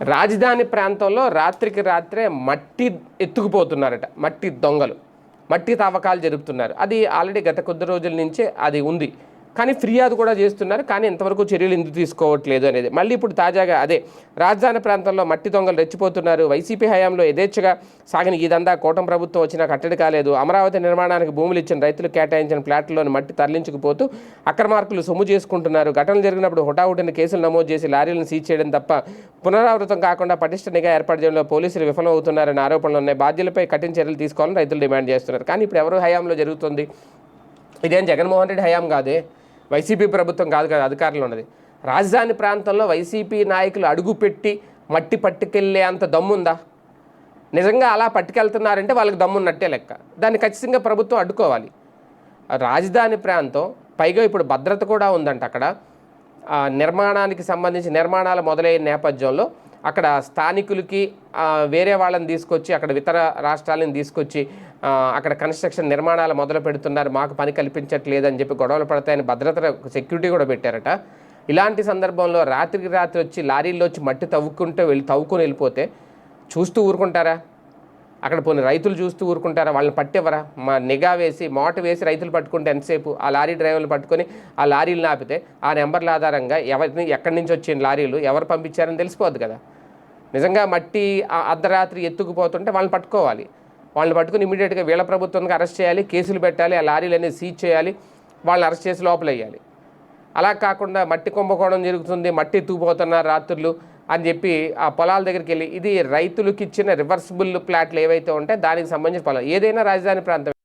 రాజధాని ప్రాంతంలో రాత్రికి రాత్రే మట్టి ఎత్తుకుపోతున్నారట మట్టి దొంగలు. మట్టి తవ్వకాలు జరుపుతున్నారు. అది ఆల్రెడీ గత కొద్ది రోజుల నుంచే అది ఉంది. కానీ ఫిర్యాదు కూడా చేస్తున్నారు. కానీ ఇంతవరకు చర్యలు ఎందుకు తీసుకోవట్లేదు అనేది. మళ్ళీ ఇప్పుడు తాజాగా అదే రాజధాని ప్రాంతంలో మట్టి దొంగలు రెచ్చిపోతున్నారు. వైసీపీ హయాంలో యథేచ్ఛగా సాగిన ఇదంతా కూటమి ప్రభుత్వం వచ్చినా కట్టడి కాలేదు. అమరావతి నిర్మాణానికి భూములు ఇచ్చిన రైతులు కేటాయించిన ప్లాట్లోని మట్టి తరలించుకుపోతూ అక్రమార్కులు సొమ్ము చేసుకుంటున్నారు. ఘటనలు జరిగినప్పుడు హుటాహుటిన కేసులు నమోదు చేసి లారీలను సీజ్ చేయడం తప్ప పునరావృతం కాకుండా పటిష్ట నిఘా ఏర్పాటు చేయడంలో పోలీసులు విఫలమవుతున్నారనే ఆరోపణలు ఉన్నాయి. బాధ్యులపై కఠిన చర్యలు తీసుకోవాలని రైతులు డిమాండ్ చేస్తున్నారు. కానీ ఇప్పుడు ఎవరు హయాంలో జరుగుతుంది? ఇదేం జగన్మోహన్ రెడ్డి హయాం కాదే? వైసీపీ ప్రభుత్వం కాదు కదా అధికారంలో ఉన్నది. రాజధాని ప్రాంతంలో వైసీపీ నాయకులు అడుగుపెట్టి మట్టి పట్టుకెళ్ళే అంత దమ్ముందా? నిజంగా అలా పట్టుకెళ్తున్నారంటే వాళ్ళకి దమ్మున్నట్టే లెక్క. దాన్ని ఖచ్చితంగా ప్రభుత్వం అడ్డుకోవాలి. రాజధాని ప్రాంతం పైగా ఇప్పుడు భద్రత కూడా ఉందంట అక్కడ. నిర్మాణానికి సంబంధించి నిర్మాణాలు మొదలైన నేపథ్యంలో అక్కడ స్థానికులకి వేరే వాళ్ళని తీసుకొచ్చి అక్కడ ఇతర రాష్ట్రాలను తీసుకొచ్చి అక్కడ కన్స్ట్రక్షన్ నిర్మాణాలు మొదలు పెడుతున్నారు మాకు పని కల్పించట్లేదని చెప్పి గొడవలు పడతాయని భద్రత సెక్యూరిటీ కూడా పెట్టారట. ఇలాంటి సందర్భంలో రాత్రికి రాత్రి వచ్చి లారీల్లో వచ్చి మట్టి తవ్వుకుంటూ వెళ్ళి తవ్వుకొని వెళ్ళిపోతే చూస్తూ ఊరుకుంటారా? అక్కడ పోనీ రైతులు చూస్తూ ఊరుకుంటారా? వాళ్ళని పట్టేవరా? మా నిఘా వేసి మోట వేసి రైతులు పట్టుకుంటే ఎంతసేపు ఆ లారీ డ్రైవర్లు పట్టుకొని ఆ లారీలు ఆపితే ఆ నెంబర్ల ఆధారంగా ఎవరిని ఎక్కడి నుంచి వచ్చిన లారీలు ఎవరు పంపించారని తెలిసిపోద్ది కదా. నిజంగా మట్టి అర్ధరాత్రి ఎత్తుకుపోతుంటే వాళ్ళని పట్టుకోవాలి. వాళ్ళని పట్టుకుని ఇమీడియట్గా వీళ్ళ ప్రభుత్వానికి అరెస్ట్ చేయాలి కేసులు పెట్టాలి ఆ లారీలు అనేది సీజ్ చేయాలి వాళ్ళని అరెస్ట్ చేసి లోపలేయాలి. అలా కాకుండా మట్టి కుంభకోణం జరుగుతుంది మట్టి ఎత్తుకుపోతున్నారు రాత్రులు. అని చెప్పి ఆ పొలాల దగ్గరికి వెళ్ళి ఇది రైతులకు ఇచ్చిన రివర్సిబుల్ ప్లాట్లు ఏవైతే ఉంటాయో దానికి సంబంధించిన పొలం ఏదైనా రాజధాని ప్రాంతం